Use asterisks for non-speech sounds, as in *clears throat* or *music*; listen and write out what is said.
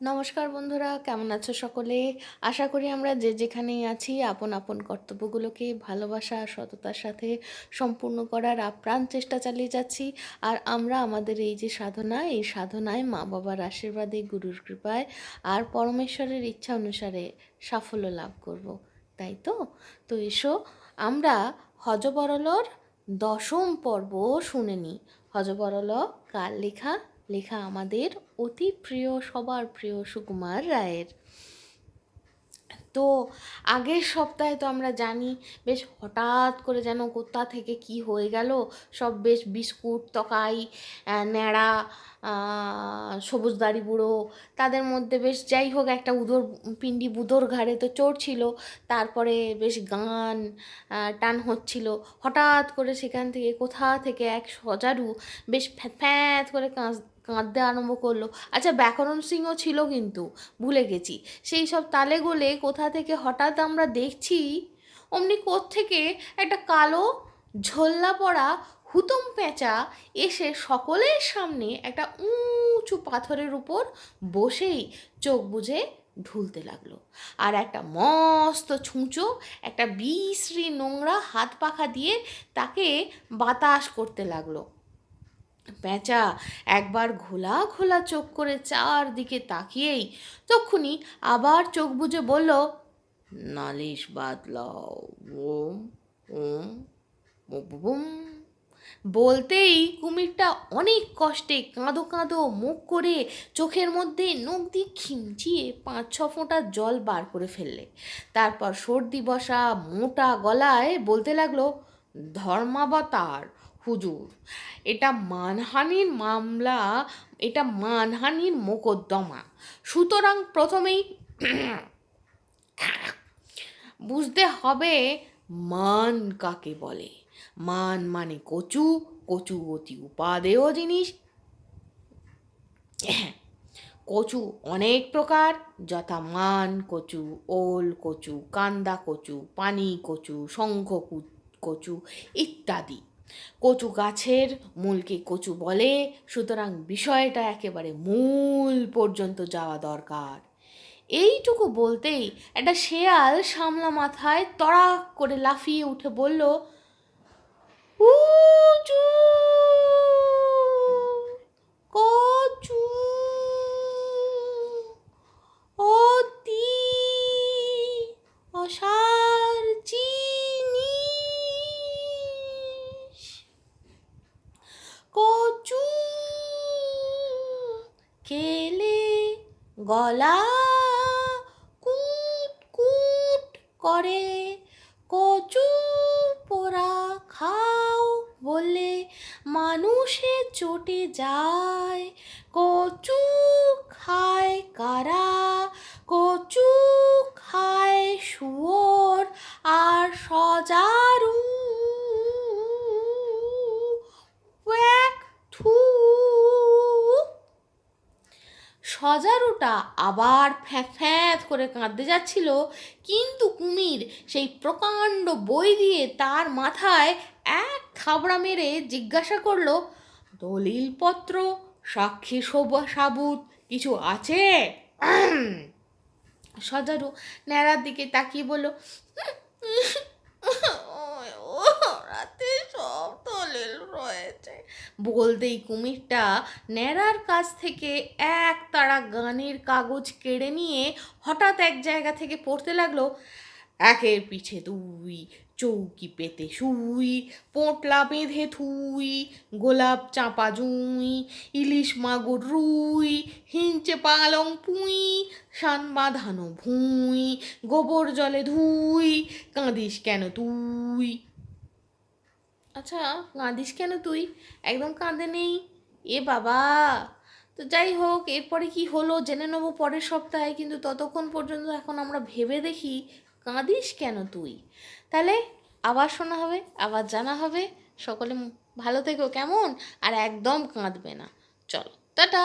নমস্কার বন্ধুরা, কেমন আছো সকলে? আশা করি আমরা যে যেখানেই আছি, আপন আপন কর্তব্যগুলোকে ভালোবাসা, সততার সাথে সম্পূর্ণ করার আপ্রাণ চেষ্টা চালিয়ে যাচ্ছি। আর আমরা আমাদের এই যে সাধনা, এই সাধনায় মা বাবার আশীর্বাদে, গুরুর কৃপায় আর পরমেশ্বরের ইচ্ছা অনুসারে সাফল্য লাভ করব, তাই তো? তো এসো, আমরা হজবরলর দশম পর্ব শুনে নিই। হজবরল, কার লেখা? লেখা আমাদের অতি প্রিয়, সবার প্রিয় সুকুমার রায়ের। তো আগের সপ্তাহে তো আমরা জানি, বেশ হঠাৎ করে যেন কোথা থেকে কি হয়ে গেল, সব বেশ বিস্কুট, তকাই ন্যাড়া সবুজদারি বুড়ো, তাদের মধ্যে বেশ যাই হোক একটা উদর, পিণ্ডি বুদোর ঘাড়ে তো চড়ছিল তারপরে বেশ গান টান হচ্ছিল। হঠাৎ করে সেখান থেকে কোথা থেকে এক সজারু বেশ ফ্যাত ফ্যাত করে কাঁচ কাঁদতে আরম্ভ করল। আচ্ছা ব্যাকরণ সিংহ ছিল কিন্তু, ভুলে গেছি। সেই সব তালে গোলে কোথা থেকে হঠাৎ আমরা দেখছি, অমনি থেকে একটা কালো ঝোল্লা পড়া হুতম পেঁচা এসে সকলের সামনে একটা উঁচু পাথরের উপর বসেই চোখ বুঝে ঢুলতে লাগল। আর একটা মস্ত ছুঁচো, একটা বিশ্রী নোংরা হাত পাখা দিয়ে তাকে বাতাস করতে লাগল। পেঁচা একবার ঘোলা ঘোলা চোখ করে চারদিকে তাকিয়েই তক্ষুনি আবার চোখ বুঝে বলল, নালিশ বাদলাও। ওম ওম বলতেই কুমিরটা অনেক কষ্টে কাঁদো কাঁদো মুখ করে চোখের মধ্যে নখ দিয়ে খিমচিয়ে পাঁচ ছ ফোঁটা জল বার করে ফেললে। তারপর সর্দি বসা মোটা গলায় বলতে লাগল, ধর্মাবতার হুজুর এটা মানহানির মামলা, এটা মানহানির মোকদ্দমা। সুতরাং প্রথমেই *clears throat* বুঝতে হবে মান কাকে বলে। মান মানে কচু কচু অতি উপাদেয় জিনিস। *clears throat* কচু অনেক প্রকার, যথা মান, কচু ওল, কচু কান্দা, কচু পানি, কচু শঙ্খ কচু ইত্যাদি। কচু গাছের মূলকে কচু বলে, সুতরাং বিষয়টা একেবারে মূল পর্যন্ত যাওয়া দরকার। এইটুকু বলতেই একটা শেয়াল সামলা মাথায় তড়াক করে লাফিয়ে উঠে বলল, উঁচু কচু অতি অসার জিনিস কচু খেলে গলা কুট কুট করে। কচু পোড়া খাও বলে মানুষের চটে যায়। কচু খায় কারা? সজারুটা আবার ফ্যাঁত করে কাঁদতে যাচ্ছিল, কিন্তু কুমির সেই প্রকাণ্ড বই দিয়ে তার মাথায় এক থাবড়া মেরে জিজ্ঞাসা করল, দলিলপত্র, সাক্ষী সাবুত কিছু আছে? *clears throat* সজারু ন্যাড়ার দিকে তাকিয়ে বলল বলতেই কুমিরটা ন্যাড়ার কাছ থেকে এক তারা গানের কাগজ কেড়ে নিয়ে হঠাৎ এক জায়গা থেকে পড়তে লাগল। একের পিছে দুই, চৌকি পেতে শুই, পোটলা বেঁধে থুই, গোলাপ চাঁপা জুঁই, ইলিশ মাগুর রুই, হিঞ্চে পালং পুঁই, সান বাঁধানো ভুঁই, গোবর জলে ধুই, কাঁদিস কেন তুই? আচ্ছা কাঁদিস কেন তুই? একদম কাঁদে নেই। এ বাবা। তো যাই হোক, এরপরে কি হলো জেনে নেব পরের সপ্তাহে, কিন্তু ততক্ষণ পর্যন্ত এখন আমরা ভেবে দেখি কাঁদিস কেন তুই? তাহলে আবার শোনা হবে, আবার জানা হবে। সকলে ভালো থেকো, কেমন? আর একদম কাঁদবে না। চলো, টাটা।